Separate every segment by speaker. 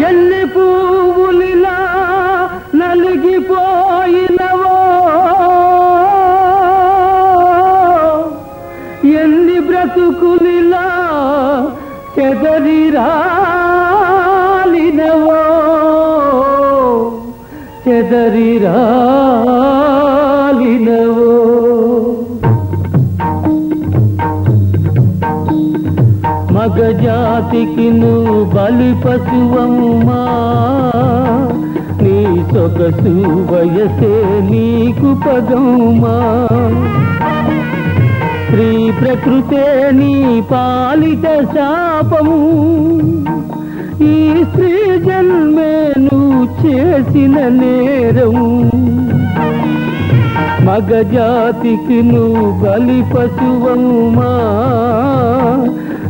Speaker 1: ఎల్లి పువ్వులిలా నలిగిపోయినవో? ఎల్లి బ్రతుకులిలా చెదరిరాలినవో? చెదరిరాలినవో? మగజాతికి నువ్వు బలి పశువమ్మా. నీ సొగసు వయసే నీకు పదమ్మా. స్త్రీ ప్రకృతే నీ పాలిత శాపము. ఈ స్త్రీ జన్మే నువ్వు చేసిన నేరము. మగజాతికి నువ్వు బలి పశువమ్మా.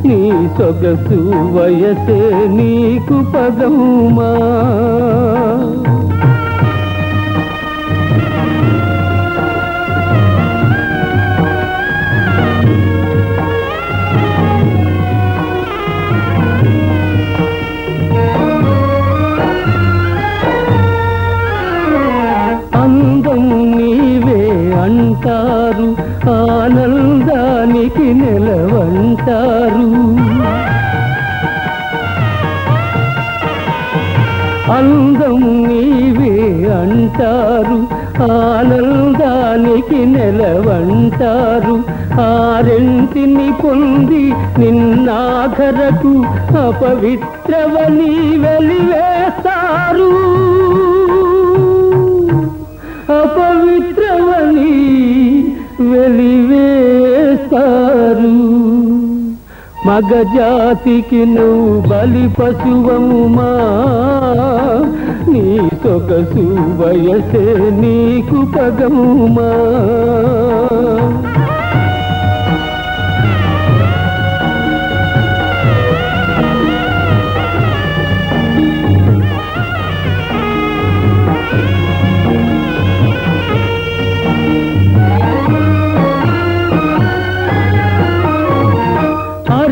Speaker 1: నీ సొగసు వయసే నీకు పదమ్మా అంటారు ఆనందానికి నిలవంటారు. అందం నీవే అంటారు ఆనందానికి నిలవంటారు. ఆ రెంటిని పొంది నిన్నాఖరకు అపవిత్రవని వెలివేస్తారు అపవిత్రవని వెలివేస్తారు. మగజాతికి నువ్వు బలి పశువముమా నీ సొగసు వయసే నీకు పగముమా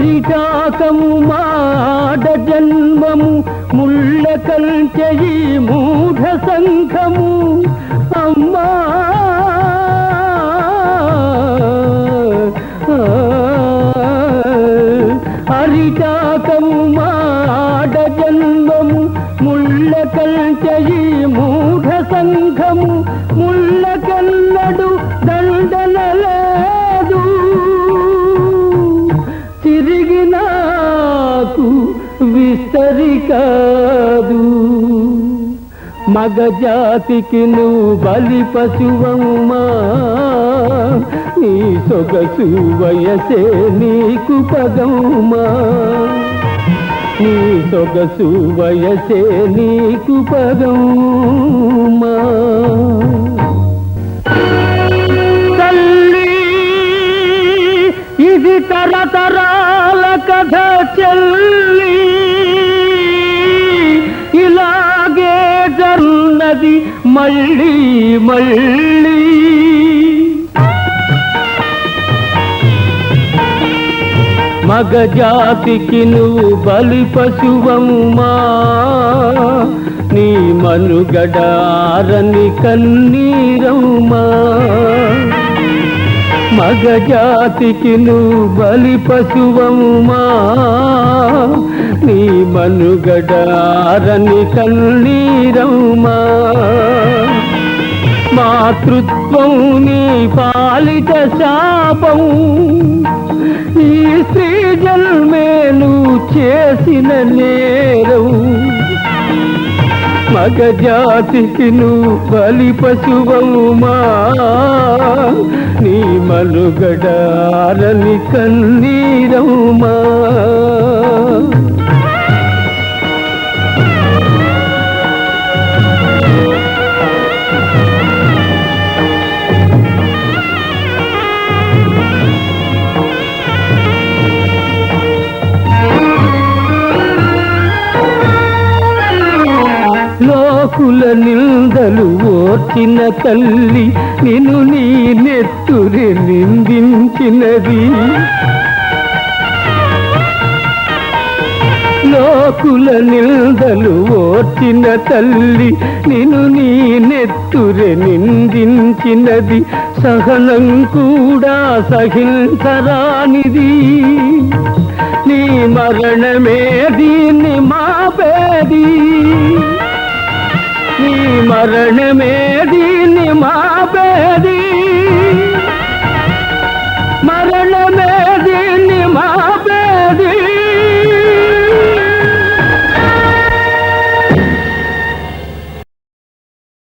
Speaker 1: హరిటాకము మాడ జన్మము ముళ్ళ కంచెయి మూఢ సంఘము. అమ్మా! అరిటాకము మాడ జన్మము ముళ్ళ కంచెయి మూఢ సంఘము. మాకు విస్తరి కాదు. మగజాతికి నువ్వు బలి పశువమ్మా. నీ సొగసు వయసే నీకు పదమ్మా. నీ సొగసు వయసే నీకు పదమ్మా. తల్లి ఇది తరతరాల కథ చెల్లి. మళ్ళీ మళ్ళీ. మగజాతికి నువ్వు బలి పశువమ్మా? నీ మనుగడారని కన్నీరమ్మా? మగజాతికి నువ్వు బలి పశువమ్మా? నీ మనుగడారని కన్నీరమ్మా? మాతృత్వం నీ పాలిట శాపం ఈ స్త్రీ నువ్వు చేసిన నే నాగజాతికి నువ్వు బలి పశువమ్మా నీ మనుగడారని కన్నీరమ్మా కుల నిందలు ఓర్చిన తల్లి నిన్ను నీ నెత్తురి నిందించినది. లోకుల నిందలు ఓర్చిన తల్లి నిన్ను నీ నెత్తురె నిందించినది. సహనం కూడా సహించరానిది. నీ మరణమే దీన్ని మాపేది. నీ మరణమే దీన్ని మాపేది.